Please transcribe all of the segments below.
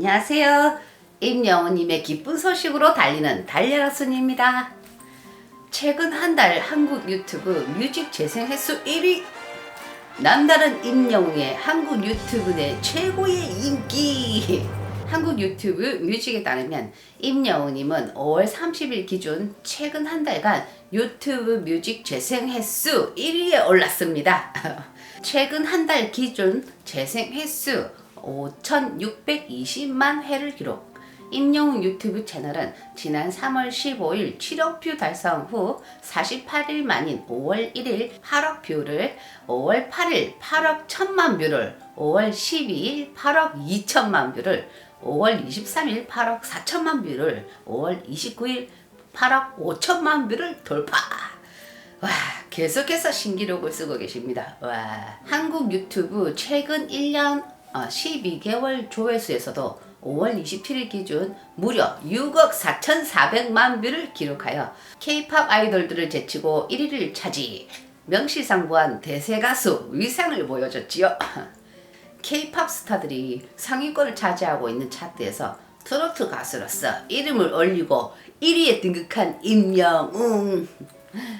안녕하세요. 임영우님의 기쁜 소식으로 달리는 달려라 순입니다. 최근 한 달 한국 유튜브 뮤직 재생 횟수 1위 남다른 임영웅의 한국 유튜브 내 최고의 인기 한국 유튜브 뮤직에 따르면 임영웅님은 5월 30일 기준 최근 한 달간 유튜브 뮤직 재생 횟수 1위에 올랐습니다. 최근 한 달 기준 재생 횟수 5,620만 회를 기록. 임영웅 유튜브 채널은 지난 3월 15일 7억 뷰 달성 후 48일 만인 5월 1일 8억 뷰를 5월 8일 8억 1천만 뷰를 5월 12일 8억 2천만 뷰를 5월 23일 8억 4천만 뷰를 5월 29일 8억 5천만 뷰를 돌파. 와, 계속해서 신기록을 쓰고 계십니다. 와, 한국 유튜브 최근 1년 어, 12개월 조회수에서도 5월 27일 기준 무려 6억 4,400만 뷰를 기록하여 K-팝 아이돌들을 제치고 1위를 차지 명실상부한 대세 가수 위상을 보여줬지요. K-팝 스타들이 상위권을 차지하고 있는 차트에서 트로트 가수로서 이름을 올리고 1위에 등극한 임영웅.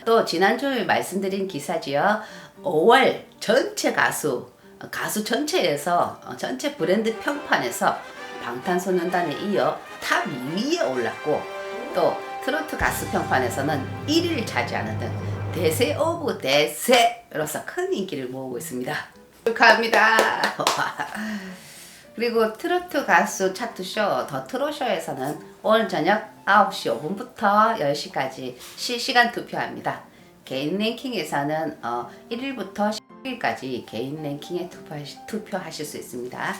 또 지난주에 말씀드린 기사지요. 5월 전체 가수 가수 전체에서 어, 전체 브랜드 평판에서 방탄소년단에 이어 탑 2위에 올랐고 또 트로트 가수 평판에서는 1위를 차지하는 등 대세 오브 대세로서 큰 인기를 모으고 있습니다. 축하합니다. 그리고 트로트 가수 차트쇼 더 트로쇼에서는 오늘 저녁 9시 5분부터 10시까지 실시간 투표합니다. 개인 랭킹에서는 어, 1일부터 10일까지 개인 랭킹에 투표하실 수 있습니다.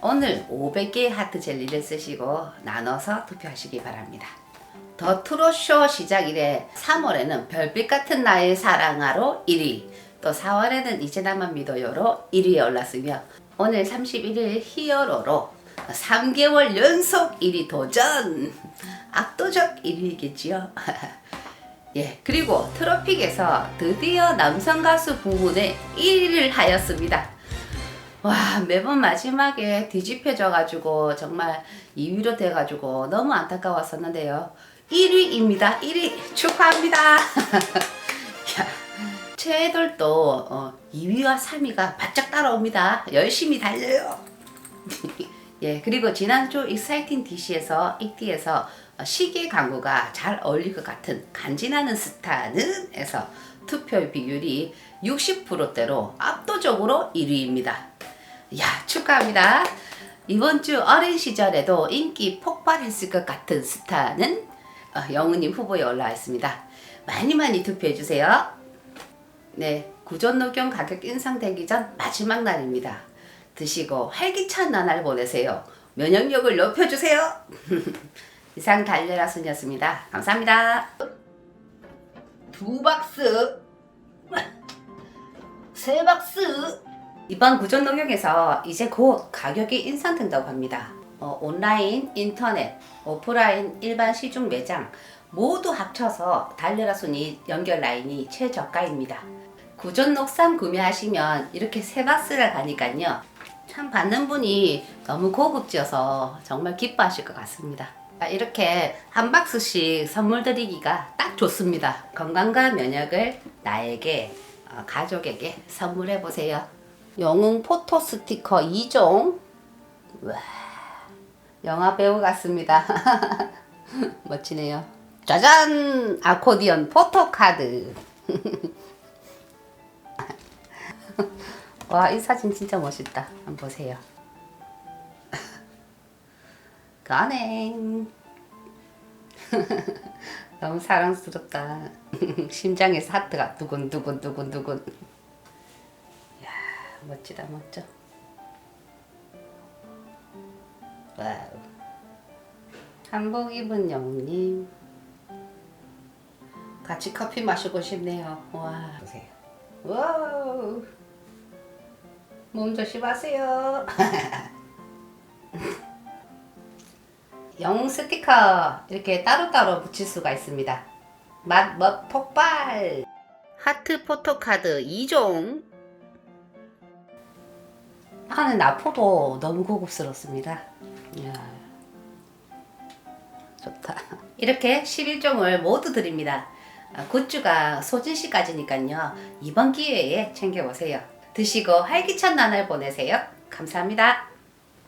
오늘 500개의 하트 젤리를 쓰시고 나눠서 투표하시기 바랍니다. 더 트로쇼 시작 이래 3월에는 별빛 같은 나의 사랑하로 1위, 또 4월에는 이제 나만 믿어요로 1위에 올랐으며 오늘 31일 히어로로 3개월 연속 1위 도전! 압도적 1위겠지요. 예, 그리고 트로픽에서 드디어 남성 가수 부문에 1위를 하였습니다. 와, 매번 마지막에 뒤집혀져가지고 정말 2위로 돼가지고 너무 안타까웠었는데요. 1위입니다. 1위 축하합니다. 야, 최애돌도 어, 2위와 3위가 바짝 따라옵니다. 열심히 달려요. 예, 그리고 지난주 익사이팅 DC에서 익디에서 어, 시계 광고가 잘 어울릴 것 같은 간지나는 스타는 에서 투표 비율이 60%대로 압도적으로 1위입니다. 야, 축하합니다. 이번 주 어린 시절에도 인기 폭발했을 것 같은 스타는 어, 영우님 후보에 올라와 있습니다. 많이 많이 투표해 주세요. 네, 구전 녹용 가격 인상되기 전 마지막 날입니다. 드시고 활기찬 나날 보내세요. 면역력을 높여주세요. 이상 달려라 순이었습니다. 감사합니다. 두 박스, 세 박스. 이번 구전 농협에서 이제 곧 가격이 인상된다고 합니다. 어, 온라인, 인터넷, 오프라인, 일반 시중 매장 모두 합쳐서 달려라 순이 연결 라인이 최저가입니다. 구전 녹삼 구매하시면 이렇게 세 박스를 가니까요. 참 받는 분이 너무 고급져서 정말 기뻐하실 것 같습니다. 아, 이렇게 한 박스씩 선물 드리기가 딱 좋습니다. 건강과 면역을 나에게, 어, 가족에게 선물해 보세요. 영웅 포토 스티커 2종. 와, 영화 배우 같습니다. 멋지네요. 짜잔! 아코디언 포토카드. 와, 이 사진 진짜 멋있다. 한번 보세요. 가냉. 너무 사랑스럽다. 심장에서 하트가 두근두근 두근두근. 야, 멋지다 멋져. 와우. 한복 입은 영님. 같이 커피 마시고 싶네요. 와, 보세요. 와우. 몸 조심하세요. 영 스티커 이렇게 따로따로 붙일 수가 있습니다. 맛, 멋, 폭발! 하트 포토카드 2종 하는 나포도 너무 고급스럽습니다. 이야, 좋다. 이렇게 11종을 모두 드립니다. 아, 굿즈가 소진시까지니까요. 이번 기회에 챙겨보세요. 드시고 활기찬 나날 보내세요. 감사합니다.